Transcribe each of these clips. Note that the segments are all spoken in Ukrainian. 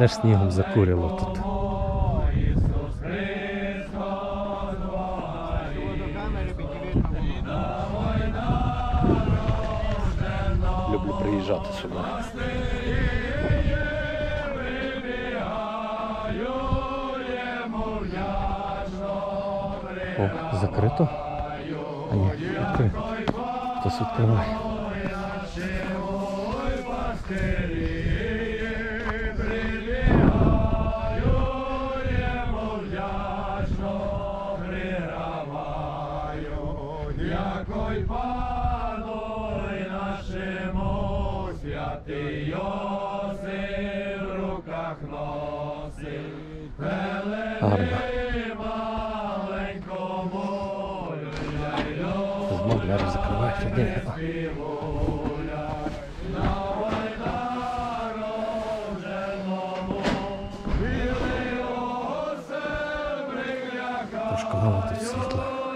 Теж снігом закурило тут. Люблю приїжджати сюди. О, закрито? А ні, відкрито. Хтось відкриває. шквалити світла.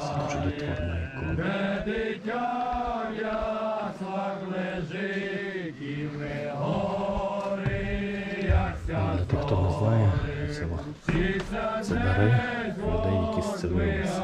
сам чудотворної ікони. Де дитя в лежить і не гори, як ся Для тих, хто не знає, село. Це дари людей, які зцілилися.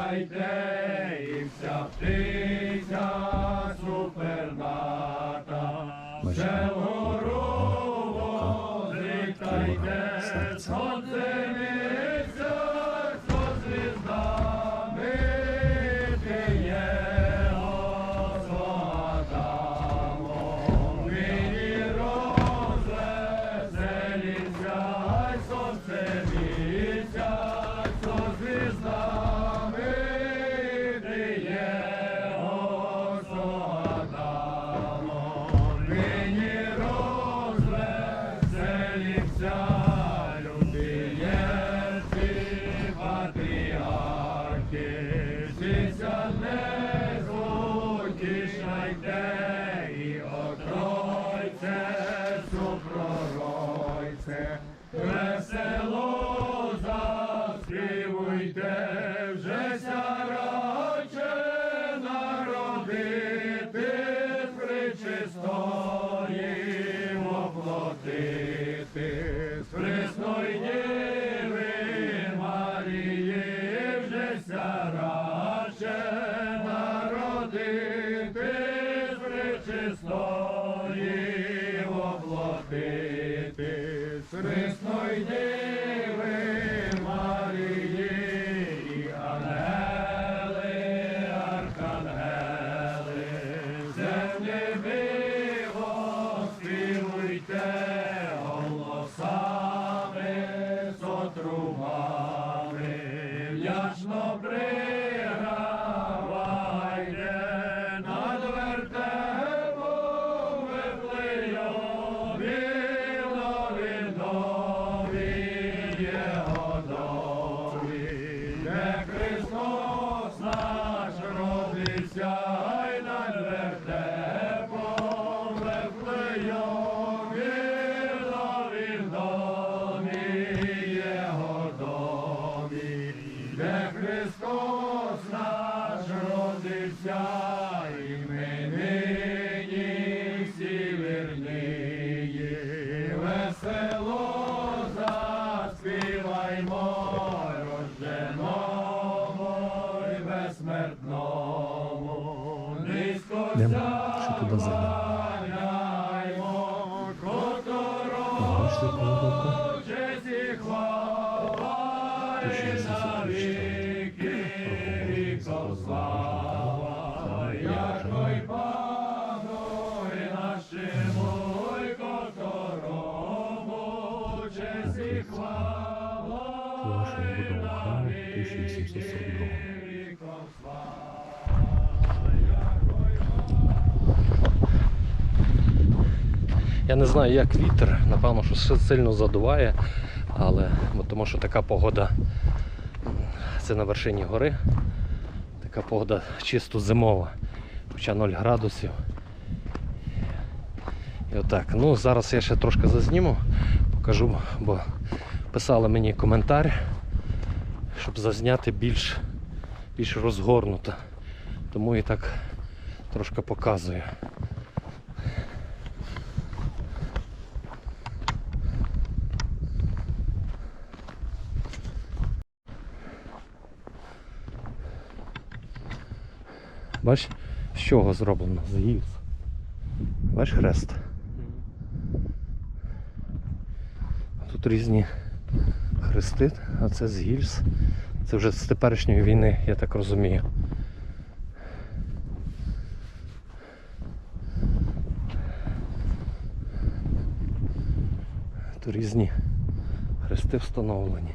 yo. І віки віков слава, яко й панує нашому й которому честь і хвала, Завершено будова храму 1842 віков слава. Я не знаю, як вітер, напевно, що сильно задуває, але бо тому що така погода це на вершині гори. Така погода чисто зимова, хоча 0 градусів. І отак. Ну, зараз я ще трошки зазніму, покажу, бо писали мені коментар, щоб зазняти більш, більш розгорнуто. Тому і так трошки показую. Бач, з чого зроблено? З гільз. Бач хрест. Тут різні хрести, а це з гільз. Це вже з теперішньої війни, я так розумію. Тут різні хрести встановлені.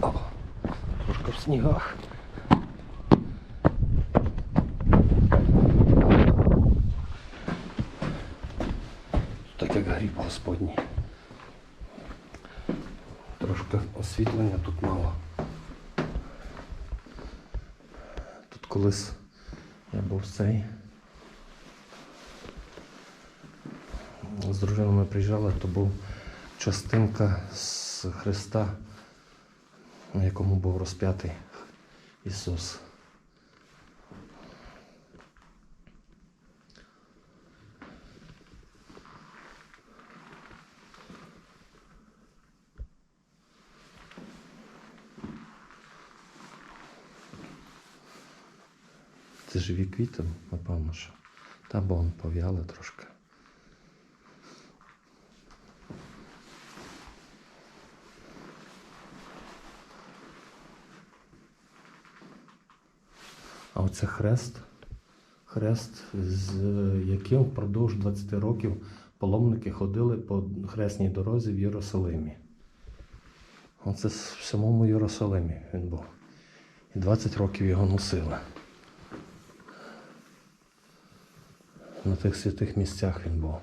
О, трошки в снігах. Так як гріб господній. Трошки освітлення тут мало. Тут колись я був цей. З дружиною ми приїжджали, то був частинка з Христа, на якому був розп'ятий Ісус. Це живі квіти, напевно, що. Та бо он пов'яли трошки. Оце хрест. Хрест, з яким впродовж 20 років паломники ходили по хресній дорозі в Єрусалимі. Оце в самому Єрусалимі він був. І 20 років його носили. На тих святих місцях він був.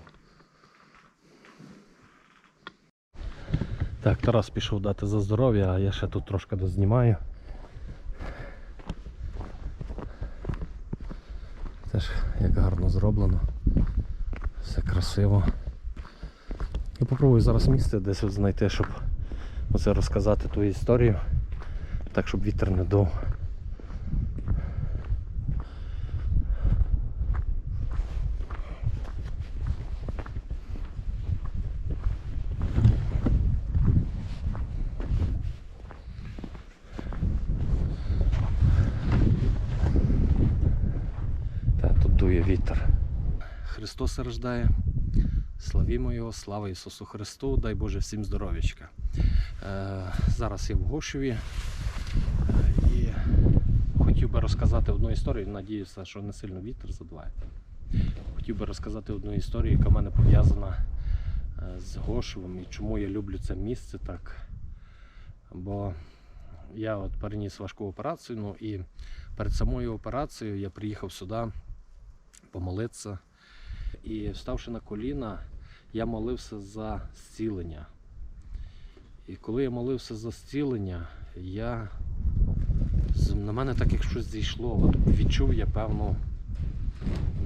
Так, Тарас пішов дати за здоров'я, а я ще тут трошки дознімаю. Теж як гарно зроблено. Все красиво. Я попробую зараз місце десь от знайти, щоб оце розказати ту історію, так щоб вітер не дув. Та тут дує вітер. Христос рождає. Славімо Його, слава Ісусу Христу, дай Боже всім здоров'ячка. Е, зараз я в Гошеві е, і хотів би розказати одну історію. Надіюся, що не сильно вітер задуває. Хотів би розказати одну історію, яка в мене пов'язана е, з Гошевом і чому я люблю це місце так. Бо я от переніс важку операцію, ну і перед самою операцією я приїхав сюди помолитися. І вставши на коліна, я молився за зцілення. І коли я молився за зцілення, я на мене так як щось зійшло. Відчув я певну,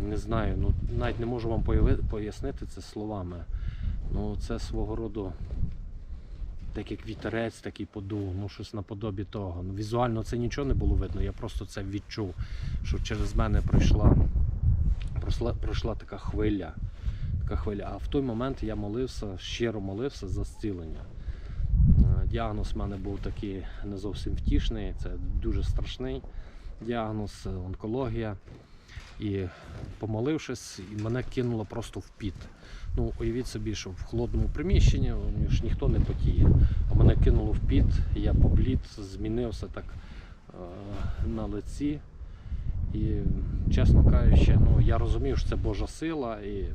не знаю, ну навіть не можу вам пояснити це словами. Ну, це свого роду так як вітерець такий подув, ну щось наподобі того. Ну, візуально це нічого не було видно, я просто це відчув, що через мене пройшла пройшла, пройшла така хвиля. Така хвиля. А в той момент я молився, щиро молився за зцілення. Е, Діагноз в мене був такий не зовсім втішний, це дуже страшний діагноз, е, онкологія. І помолившись, мене кинуло просто в піт. Ну, уявіть собі, що в холодному приміщенні ж ніхто не потіє. А мене кинуло в піт, я поблід, змінився так е, на лиці. І, чесно кажучи, ну, я розумів, що це Божа сила, і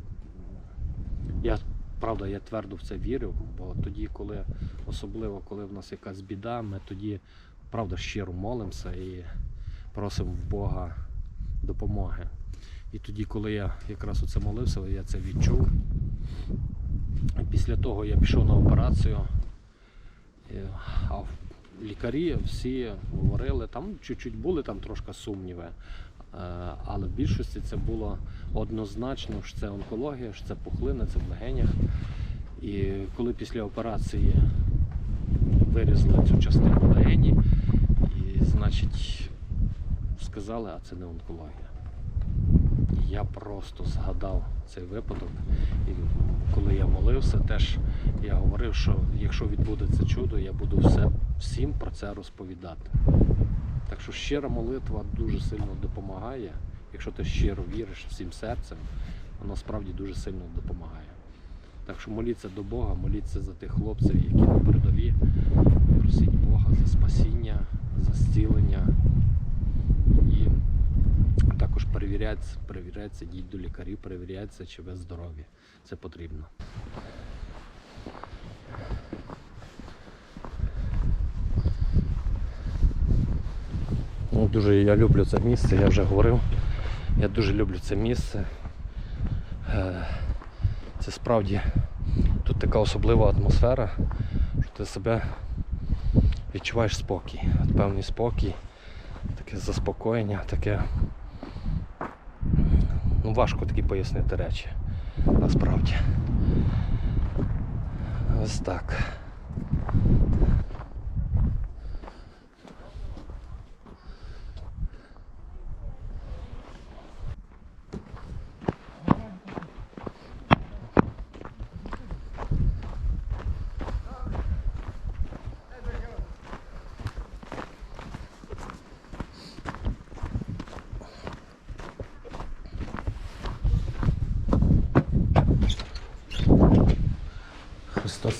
я, правда, я твердо в це вірив, бо тоді, коли, особливо коли в нас якась біда, ми тоді, правда, щиро молимося і просимо в Бога допомоги. І тоді, коли я якраз оце молився, я це відчув. Після того я пішов на операцію. А лікарі всі говорили, там чуть-чуть були там трошки сумніви. Е, Але в більшості це було однозначно, що це онкологія, що це пухлина, це в легенях. І коли після операції вирізали цю частину легені, і, значить, сказали, а це не онкологія. Я просто згадав цей випадок. І коли я молився, теж я говорив, що якщо відбудеться чудо, я буду все, всім про це розповідати. Так що щира молитва дуже сильно допомагає. Якщо ти щиро віриш всім серцем, вона справді дуже сильно допомагає. Так що моліться до Бога, моліться за тих хлопців, які на передові. Просіть Бога за спасіння, за зцілення. Також перевіряється, перевіряється, йдіть до лікарів, перевіряється, чи ви здорові. Це потрібно. Ну, дуже я люблю це місце, я вже говорив. Я дуже люблю це місце. Е, Це справді тут така особлива атмосфера, що ти себе відчуваєш спокій. Певний спокій, таке заспокоєння, таке. Важко такі пояснити речі. Насправді. Ось так.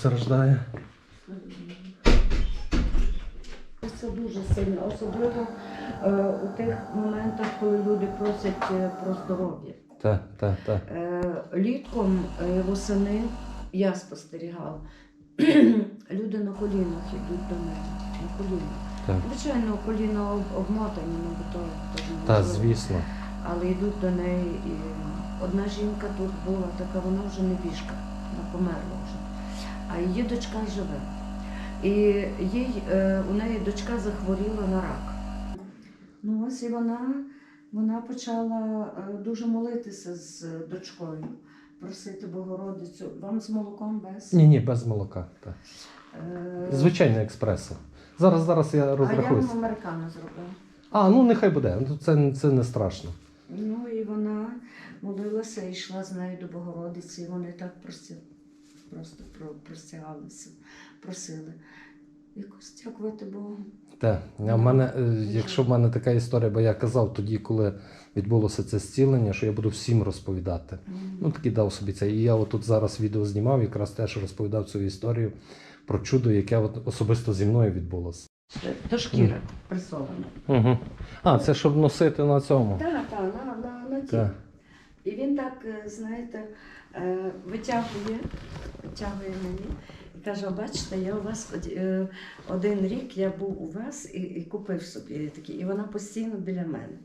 Христос рождає. Це дуже сильно, особливо е, у тих моментах, коли люди просять е, про здоров'я. Так, так, так. Е, літком е, восени я спостерігала. люди на колінах йдуть до мене. На колінах. Так. Звичайно, коліна об- обмотані, ну бо то, то ж Та, неможливо. звісно. Але йдуть до неї. І одна жінка тут була, така вона вже не бішка, вона померла вже. А її дочка живе. І їй, е, у неї дочка захворіла на рак. Ну ось і вона, вона почала е, дуже молитися з дочкою, просити Богородицю. Вам з молоком без? Ні, ні, без молока. Так. Е, Звичайно, експресо. Зараз, зараз я а я розрахуюся. вам американо зробила. А, ну нехай буде. Ну, Це, це не страшно. Ну і вона молилася і йшла з нею до Богородиці, і вони так прості, просто про- простягалися, просили. Якось дякувати Богу. Так. А в мене, е, якщо в мене така історія, бо я казав тоді, коли відбулося це зцілення, що я буду всім розповідати. Ну, такий дав собі це. І я отут зараз відео знімав, якраз теж розповідав цю історію про чудо, яке от особисто зі мною відбулося. До шкіри пресована. Угу. А, це щоб носити на цьому. Так, так, на, на, на ті. Так. І він так, е, знаєте, витягує, витягує мені і каже: бачите, я у вас е, один рік я був у вас і, і купив собі такі, і вона постійно біля мене.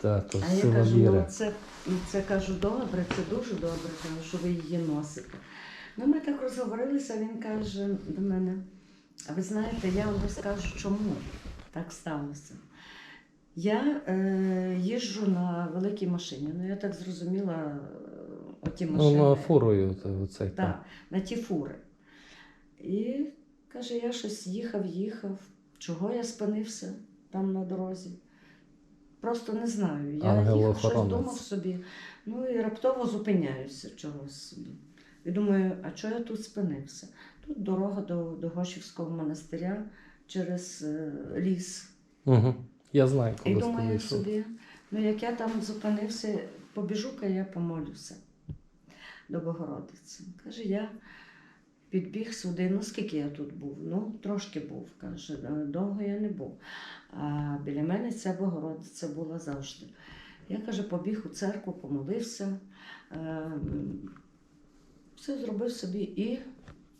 Так, то А я кажу, ну це, це кажу, добре, це дуже добре, кажу, що ви її носите. Ну, ми так розговорилися, він каже до мене, а ви знаєте, я вам розкажу, чому так сталося. Я е, їжджу на великій машині, ну я так зрозуміла, оті Ну, машини. на фурою оцей, так. Так, на ті фури. І каже, я щось їхав, їхав. Чого я спинився там на дорозі? просто не знаю. Я їхав, щось думав собі, ну і раптово зупиняюся чогось собі. І думаю, а чого я тут спинився? Тут дорога до, до Гошівського монастиря через е, ліс. Угу. Я знаю, І коли ти думаю собі, ну як я там зупинився, побіжу-ка я помолюся до Богородиці. Каже, я підбіг сюди. Ну скільки я тут був? Ну, трошки був. Каже, «Е, довго я не був. А біля мене ця Богородиця була завжди. Я каже, побіг у церкву, помолився, е, все зробив собі і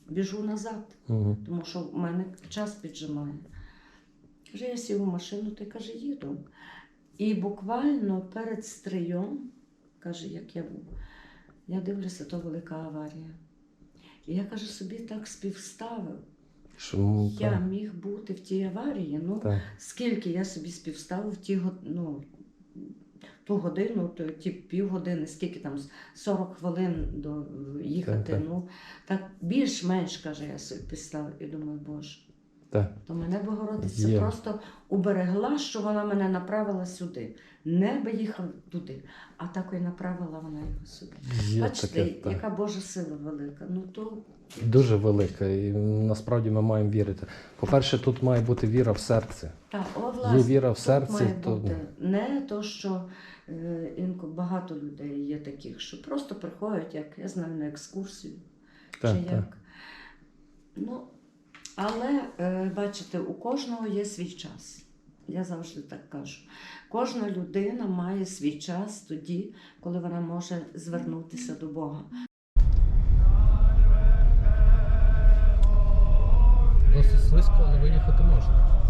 біжу назад Угу. тому що в мене час піджимає. Каже, я сів у машину, ти каже, їду. І буквально перед стрийом, каже, як я був, я дивлюся, то велика аварія. І я каже, собі так співставив. Ну, Я міг бути в тій аварії. Ну, так. скільки я собі співставив ті, ну, ту годину, то, ті півгодини, скільки там 40 хвилин до їхати. Так, так. Ну, так більш-менш, каже, я собі підставив і думаю, боже. Так. То мене Богородиця Є. просто уберегла, що вона мене направила сюди. Не би їхав туди, а так і направила вона його сюди. Є Бачите, таке, так. яка Божа сила велика. Ну то Дуже велика, і насправді ми маємо вірити. По-перше, тут має бути віра в серці. так, о, власне, Є віра в тут серці, має то- бути не то, що е, інколи багато людей є таких, що просто приходять, як я знаю, на екскурсію. Так, чи так. як. Ну, але е, бачите, у кожного є свій час. Я завжди так кажу. Кожна людина має свій час тоді, коли вона може звернутися до Бога. Досить слизько, але виїхати можна.